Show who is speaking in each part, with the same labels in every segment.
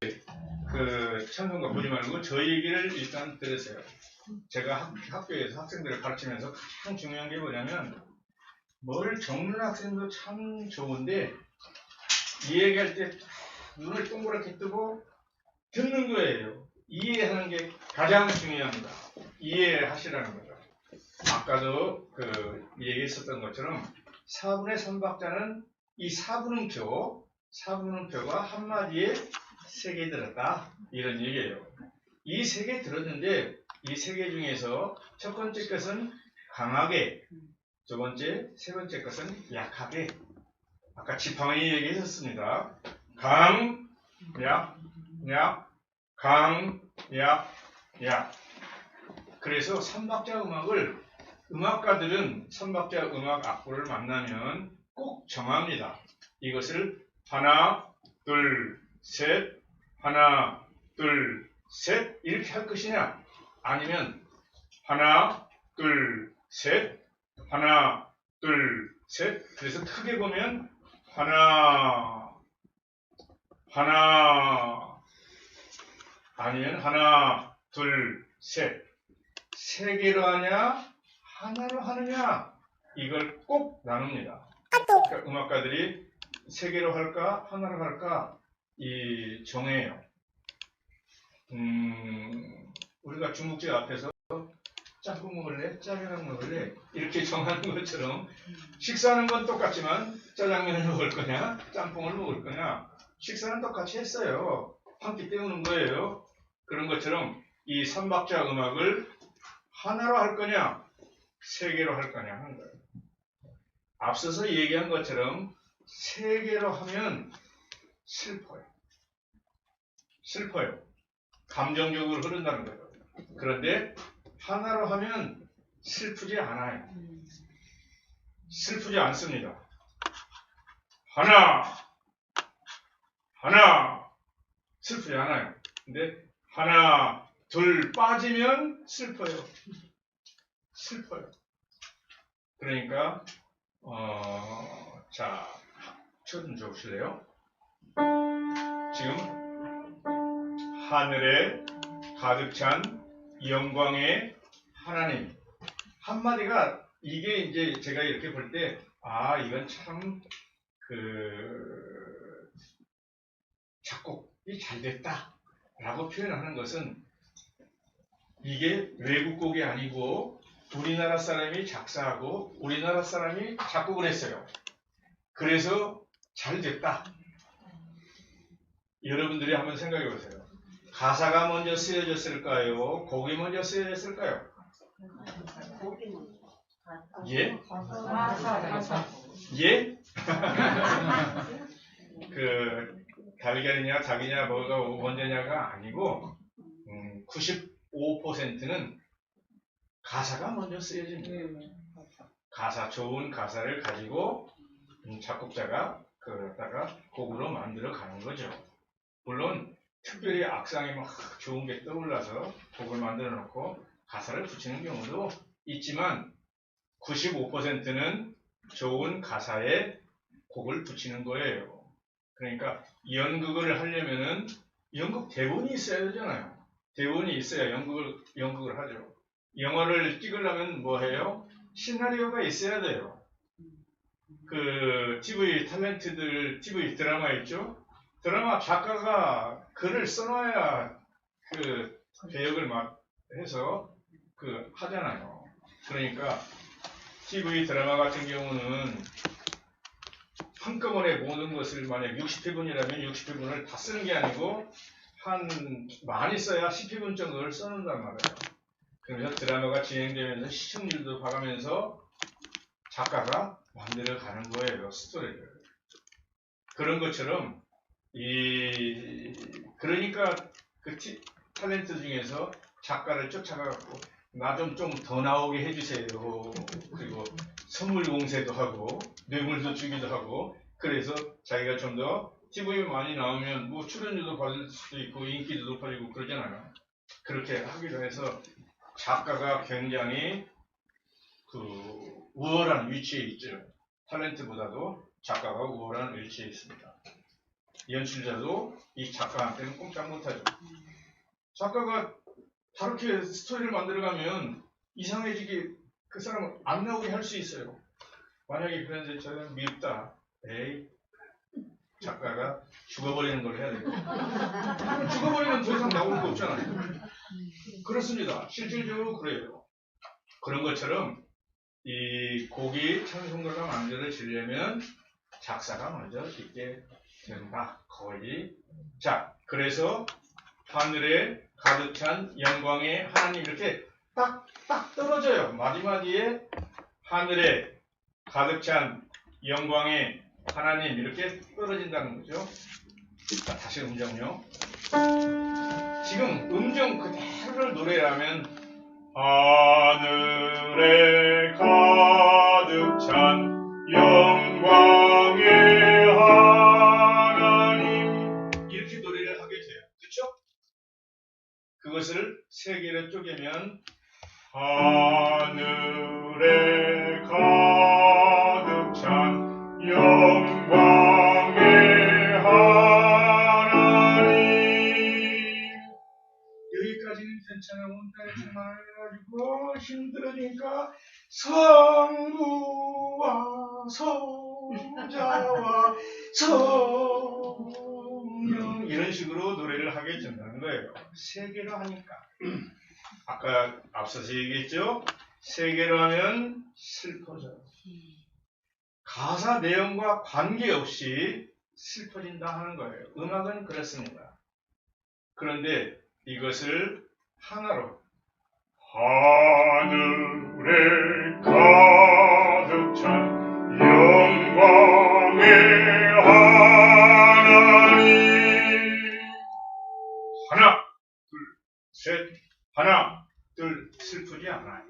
Speaker 1: 그 천성과 보지 말고 저 얘기를 일단 들으세요. 제가 학, 학교에서 학생들을 가르치면서 가장 중요한 게 뭐냐면 뭘 적는 학생도 참 좋은데 이 얘기할 때 눈을 동그랗게 뜨고 듣는 거예요. 이해하는 게 가장 중요합니다. 이해하시라는 거죠. 아까도 그 얘기했었던 것처럼 4분의 3박자는 이 4분음표, 4분음표가 한마디에 세 개 들었다. 이런 얘기예요. 이 세 개 들었는데 이 세 개 중에서 첫 번째 것은 강하게, 두 번째, 세 번째 것은 약하게. 아까 지팡이 얘기했었습니다. 강, 약, 약, 강, 약, 약. 그래서 삼박자 음악을 음악가들은 삼박자 음악 악보를 만나면 꼭 정합니다. 이것을 하나, 둘, 셋, 하나, 둘, 셋 이렇게 할 것이냐? 아니면 하나, 둘, 셋, 하나, 둘, 셋. 그래서 크게 보면 하나, 하나. 아니면 하나, 둘, 셋. 세 개로 하냐? 하나로 하느냐? 이걸 꼭 나눕니다. 그러니까 음악가들이 세 개로 할까? 하나로 할까? 이 정해요. 음, 우리가 중국집 앞에서 짬뽕 먹을래? 짜장면 먹을래? 이렇게 정하는 것처럼 식사하는 건 똑같지만 짜장면을 먹을 거냐? 짬뽕을 먹을 거냐? 식사는 똑같이 했어요. 한 끼 때우는 거예요. 그런 것처럼 이 삼박자 음악을 하나로 할 거냐? 세 개로 할 거냐 하는 거예요. 앞서서 얘기한 것처럼 세 개로 하면 슬퍼요. 슬퍼요. 감정적으로 흐른다는 거예요. 그런데 하나로 하면 슬프지 않아요. 슬프지 않습니다. 하나, 하나, 슬프지 않아요. 근데 하나, 둘 빠지면 슬퍼요. 슬퍼요. 그러니까, 어, 자, 쳐 좀 줘보실래요? 지금 하늘에 가득 찬 영광의 하나님. 한마디가 이게 이제 제가 이렇게 볼 때, 아, 이건 참, 그, 작곡이 잘 됐다. 라고 표현하는 것은 이게 외국 곡이 아니고 우리나라 사람이 작사하고 우리나라 사람이 작곡을 했어요. 그래서 잘 됐다. 여러분들이 한번 생각해 보세요. 가사가 먼저 쓰여졌을까요? 곡이 먼저 쓰여졌을까요? 예? 예? 그 달걀이냐 닭이냐 뭐가 먼저냐가 아니고 음, 95%는 가사가 먼저 쓰여집니다. 가사 좋은 가사를 가지고 음, 작곡자가 그갖다가 곡으로 만들어 가는 거죠. 물론 특별히 악상이 막 좋은 게 떠올라서 곡을 만들어 놓고 가사를 붙이는 경우도 있지만 95%는 좋은 가사에 곡을 붙이는 거예요. 그러니까 연극을 하려면은 연극 대본이 있어야 되잖아요. 대본이 있어야 연극을 연극을 하죠. 영화를 찍으려면 뭐 해요? 시나리오가 있어야 돼요. 그 TV 탤런트들 TV 드라마 있죠? 드라마 작가가 글을 써놔야 그 배역을 막 해서 그 하잖아요. 그러니까 TV 드라마 같은 경우는 한꺼번에 모든 것을 만약 60회분이라면 60회분을 다 쓰는 게 아니고 한 많이 써야 10회분 정도를 써놓는단 말이에요. 그래서 드라마가 진행되면서 시청률도 봐가면서 작가가 만들어 가는 거예요 스토리를. 그런 것처럼 이 그러니까 그 티, 탤런트 중에서 작가를 쫓아가갖고 나 좀 좀 더 나오게 해주세요. 그리고 선물 공세도 하고 뇌물도 주기도 하고 그래서 자기가 좀 더 TV에 많이 나오면 뭐 출연료도 받을 수도 있고 인기도 높아지고 그러잖아요. 그렇게 하기로 해서 작가가 굉장히 그 우월한 위치에 있죠. 탤런트보다도 작가가 우월한 위치에 있습니다. 연출자도 이 작가한테는 꼼짝 못하죠. 작가가 다르게 스토리를 만들어가면 이상해지게 그 사람은 안 나오게 할 수 있어요. 만약에 그런 데처럼 미흡다. 에이, 작가가 죽어버리는 걸 해야 돼요. 죽어버리면 더 이상 나올 거 없잖아요. 그렇습니다. 실질적으로 그래요. 그런 것처럼 이 곡이 찬송가가 만들어지려면 작사가 먼저 있게 된다. 거의. 자, 그래서 하늘에 가득 찬 영광의 하나님 이렇게 딱, 딱 떨어져요. 마디마디에 하늘에 가득 찬 영광의 하나님 이렇게 떨어진다는 거죠. 자, 다시 음정요. 지금 음정 그대로를 노래하면 하늘에 가득 찬 영광 그렇죠? 그것을 세 개로 쪼개면 하늘에 가득 찬 영광의 하나님 여기까지는 괜찮아 온달에 정말 가지고 힘들어지니까 성부와 성자와 성 령 이런 식으로 노래를 하게 된다는 거예요. 세 개로 하니까 아까 앞서서 얘기했죠. 세 개로 하면 슬퍼져요. 가사 내용과 관계없이 슬퍼진다 하는 거예요. 음악은 그렇습니다. 그런데 이것을 하나로 하늘에 가득 찬 영광의 하나님 하나 둘 셋 하나 둘 슬프지 않아요.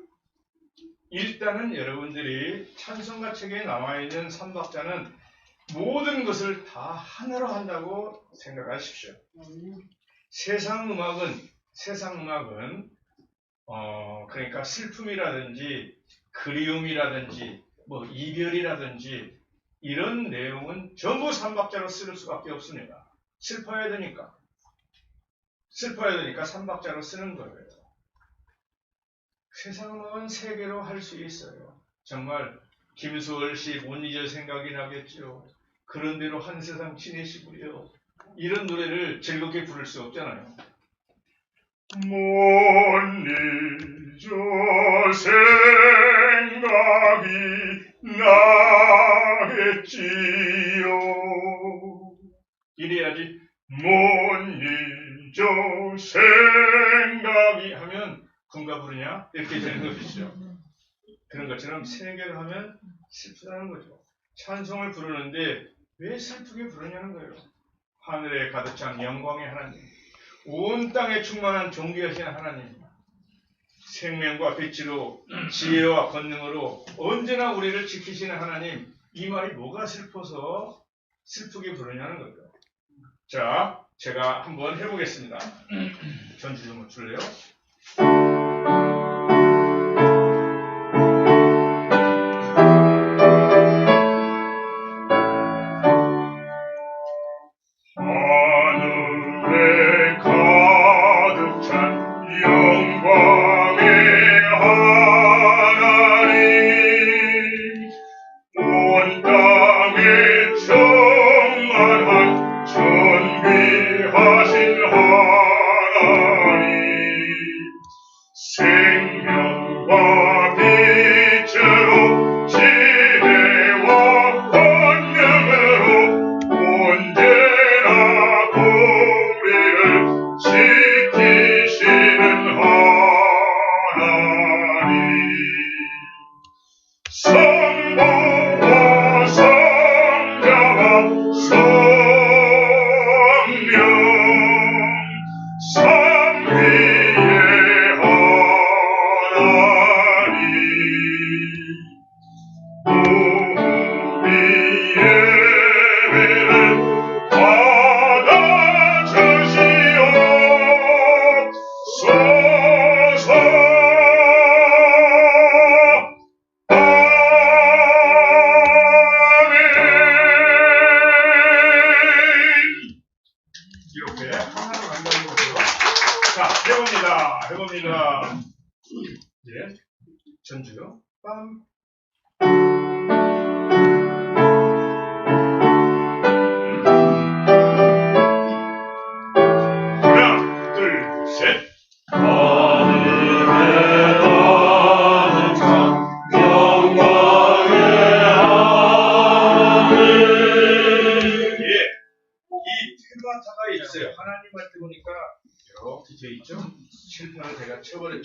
Speaker 1: 일단은 여러분들이 찬송가 책에 나와 있는 삼박자는 모든 것을 다 하나로 한다고 생각하십시오. 세상 음악은 세상 음악은 어 그러니까 슬픔이라든지 그리움이라든지 뭐 이별이라든지 이런 내용은 전부 삼박자로 쓸 수밖에 없습니다. 슬퍼야 되니까 슬퍼야 되니까 삼박자로 쓰는 거예요. 세상 음악은 세 개로 할 수 있어요. 정말 김수월 씨 못 잊을 생각이 나겠죠. 그런 대로 한 세상 지내시고요. 이런 노래를 즐겁게 부를 수 없잖아요. 못 그런 것처럼 세 개를 하면 슬프다는 거죠. 찬송을 부르는데 왜 슬프게 부르냐는 거예요. 하늘에 가득 찬 영광의 하나님, 온 땅에 충만한 존귀하신 하나님, 생명과 빛으로 지혜와 권능으로 언제나 우리를 지키시는 하나님, 이 말이 뭐가 슬퍼서 슬프게 부르냐는 거죠. 자, 제가 한번 해보겠습니다. 전주 좀 줄래요?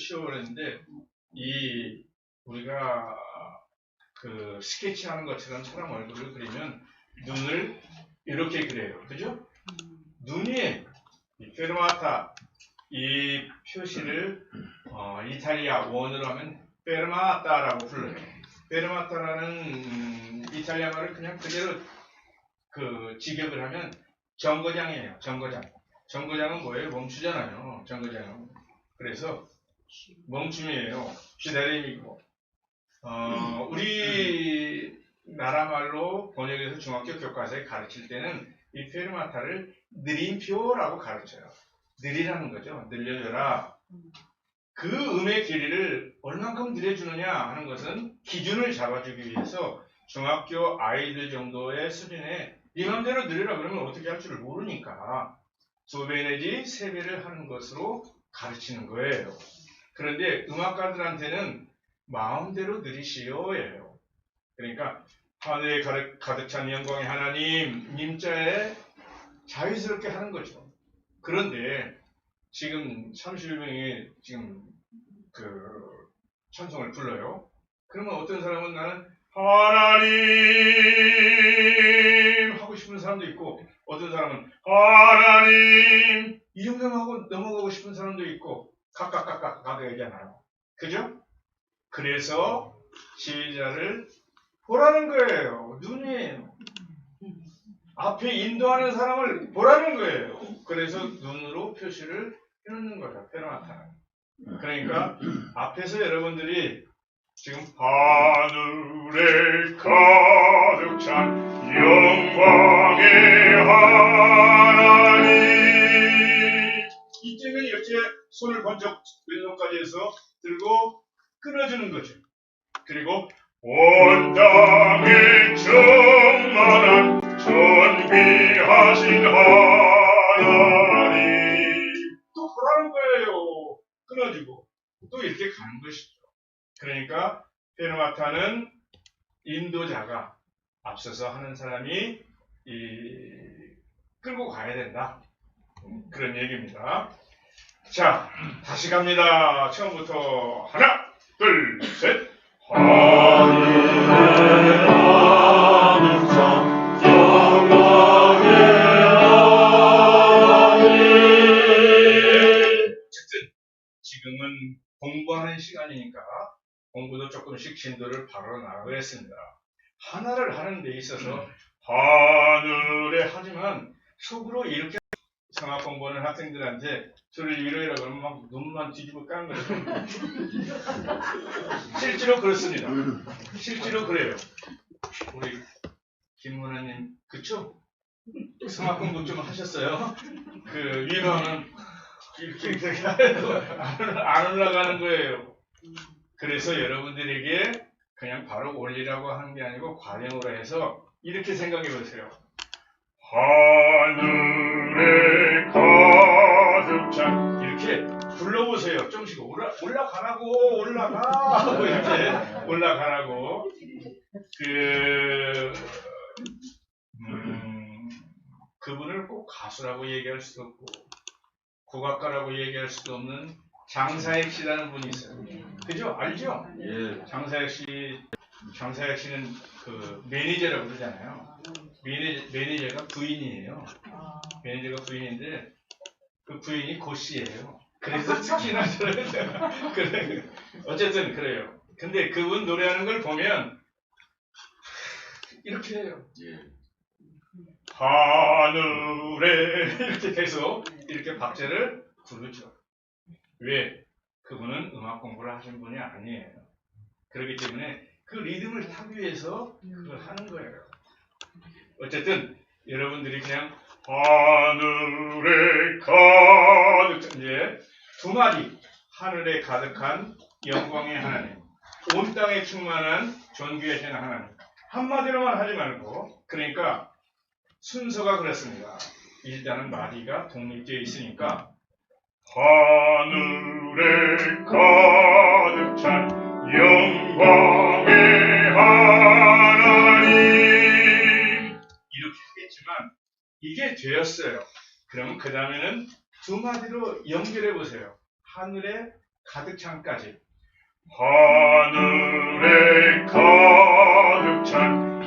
Speaker 1: 치워버렸는데 이 우리가 그 스케치하는 것처럼 사람 얼굴을 그리면 눈을 이렇게 그려요. 그죠? 눈이 이 페르마타 이 표시를 어, 이탈리아 원어로 하면 페르마타라고 불러요. 페르마타라는 음, 이탈리아 말을 그냥 그대로 그 직역을 하면 정거장이에요. 정거장. 정거장은 뭐예요? 멈추잖아요. 정거장은. 그래서 멈춤이에요. 기다림이고. 어, 우리 나라 말로 번역해서 중학교 교과서에 가르칠 때는 이 페르마타를 느림표라고 가르쳐요. 느리라는 거죠. 늘려줘라. 그 음의 길이를 얼만큼 늘려주느냐 하는 것은 기준을 잡아주기 위해서 중학교 아이들 정도의 수준에 이 맘대로 늘리라 그러면 어떻게 할 줄을 모르니까 두 배 내지 세 배를 하는 것으로 가르치는 거예요. 그런데 음악가들한테는 마음대로 늘리시오예요. 그러니까 하늘에 가득, 찬 영광의 하나님 님자에 자유스럽게 하는 거죠. 그런데 지금 30명이 지금 그 찬송을 불러요. 그러면 어떤 사람은 나는 하나님 하고 싶은 사람도 있고 어떤 사람은 하나님 이 정도만 하고 넘어가고 싶은 사람도 있고 각각 각각 각각 얘기하나요. 그죠? 그래서 지휘자를 보라는 거예요. 눈이에요. 앞에 인도하는 사람을 보라는 거예요. 그래서 눈으로 표시를 해놓는 거죠. 페르마타는. 그러니까 앞에서 여러분들이 지금 하늘에 가득 찬 영광의 하나님 이때면 이렇게 손을 번쩍 왼손까지 해서 들고 끊어주는 거죠. 그리고 온 땅에 충만한 존귀하신 하나님 또 보라는 거예요. 끊어주고 또 이렇게 가는 것이죠. 그러니까 페르마타는 인도자가 앞서서 하는 사람이 이 끌고 가야 된다. 음, 그런 얘기입니다. 자, 다시 갑니다. 처음부터 하나, 둘, 셋. 어쨌든 지금은 공부하는 시간이니까 공부도 조금씩 진도를 바로 나가겠습니다. 하나를 하는 데 있어서 하늘에 하지만 속으로 이렇게 성악 공부하는 학생들한테 저를 위로해라 그러면 막 눈만 뒤집어 까는 거죠. 실제로 그렇습니다. 실제로 그래요. 우리 김문아님 그쵸? 성악 공부 좀 하셨어요? 그 위로는 이렇게 이렇게 안, 안 올라가는 거예요. 그래서 여러분들에게 그냥 바로 올리라고 하는 게 아니고 과정으로 해서 이렇게 생각해 보세요. 하늘에 가득 찬 이렇게 불러보세요. 좀씩 올라 올라가라고 올라가 이렇게 올라가라고 그 음, 그분을 꼭 가수라고 얘기할 수도 없고 국악가라고 얘기할 수도 없는 장사익 씨라는 분이 있어요. 그죠? 알죠?
Speaker 2: 예.
Speaker 1: 장사익 씨, 장사익 씨는 그 매니저라고 그러잖아요. 매니저, 매니저가 부인이에요. 매니저가 부인인데 그 부인이 고 씨예요. 그래서 특히나 저는 그래. 어쨌든 그래요. 근데 그분 노래하는 걸 보면 이렇게 해요.
Speaker 2: 예.
Speaker 1: 하늘에 이렇게 계속 이렇게 박자를 부르죠. 왜? 그분은 음악 공부를 하신 분이 아니에요. 그렇기 때문에 그 리듬을 타기 위해서 그걸 하는 거예요. 어쨌든 여러분들이 그냥 하늘에 가득 이제 두 마디. 하늘에 가득한 영광의 하나님. 온 땅에 충만한 존귀하신 하나님. 한마디로만 하지 말고 그러니까 순서가 그렇습니다. 일단은 마디가 독립되어 있으니까 하늘에 가득 찬 영광의 하나님 하겠지만 이게 되었어요. 그러면 그 다음에는 두 마디로 연결해 보세요. 하늘에 가득 찬까지. 하늘에 가득 찬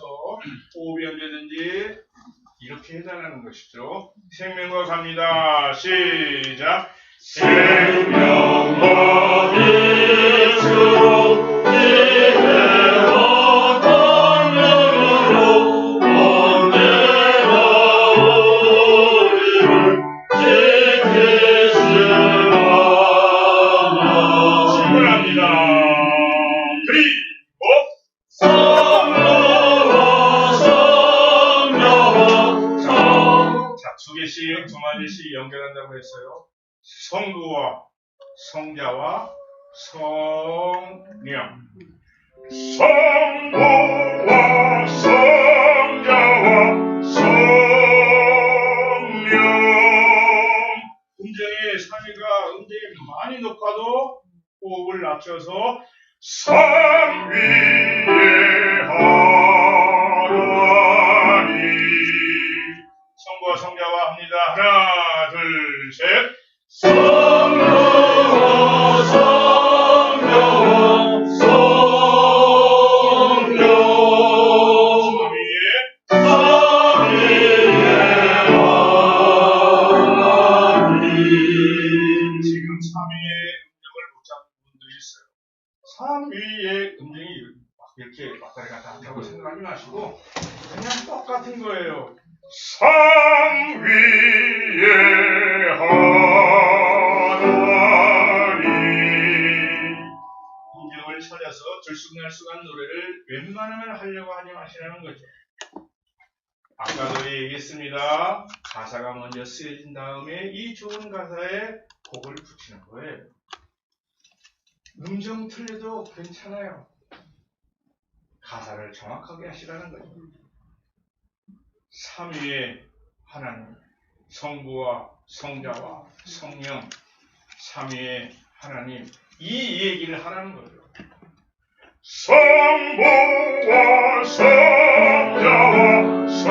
Speaker 1: 해서 호흡이 언제든지 이렇게 해달라는 것이죠. 생명과 갑니다. 시작. 생명과 빛으로 지 두 개씩, 두 마디씩 연결한다고 했어요. 성부와 성자와 성령. 성부와 성자와 성령. 음정의 삼위가 음정이 많이 높아도 호흡을 낮춰서 삼위의 하 성자와 합니다. 하나, 둘, 셋. 성부와 성자와 성령. 삼위의 지금 삼위의 음정을 못 잡는 분들이 있어요. 삼위의 음정이 막 이렇게 왔다 갔다 한다고 생각하지 마시고 그냥 똑같은 거예요. 들쑥날쑥한 노래를 웬만하면 하려고 하지 마시라는 거죠. 아까도 얘기했습니다. 가사가 먼저 쓰여진 다음에 이 좋은 가사에 곡을 붙이는 거예요. 음정 틀려도 괜찮아요. 가사를 정확하게 하시라는 거죠. 삼위의 하나님 성부와 성자와 성령 삼위의 하나님 이 얘기를 하라는 거죠. 성부와 성자와 성령